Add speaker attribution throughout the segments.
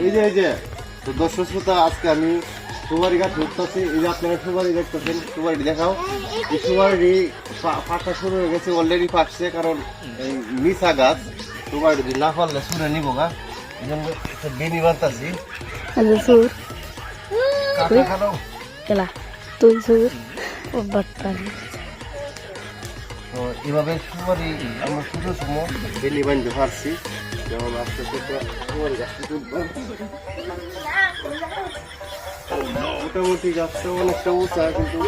Speaker 1: এই যে এই যে তো দর্শক শ্রোতা আজকে আমি সুপারি গাছ ধরতেছি। এই যে আপনারা সুপারি দেখতেছেন সুপারি দেখাও। এই সুপারি পাকা শুরু হয়ে গেছে অলরেডি পাকছে কারণ এই মিশা গাছ। যদি না পারলে শুনে নিবো গা। এই জন্য একটা বেনি
Speaker 2: কেলা। তুই সুর?
Speaker 1: তো এভাবে সুপারি আমরা শুরু সময় বেনি বানতে পারছি। যেমন আস্তে মোটামুটি গাছটা অনেকটা উঁচা কিন্তু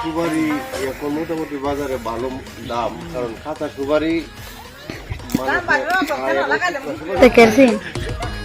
Speaker 1: সুপারি এখন মোটামুটি বাজারে ভালো দাম কারণ কাঁচা সুপারি মানুষে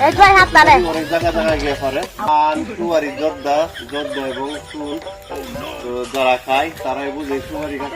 Speaker 2: এক ভাই হাত তালে
Speaker 1: অনেক জায়গা জায়গায় গিয়ে পরে। আর সুয়ারি জর্দা জর্দা এবং চুল যারা খায় তারাই বুঝে সুয়ারি গাছ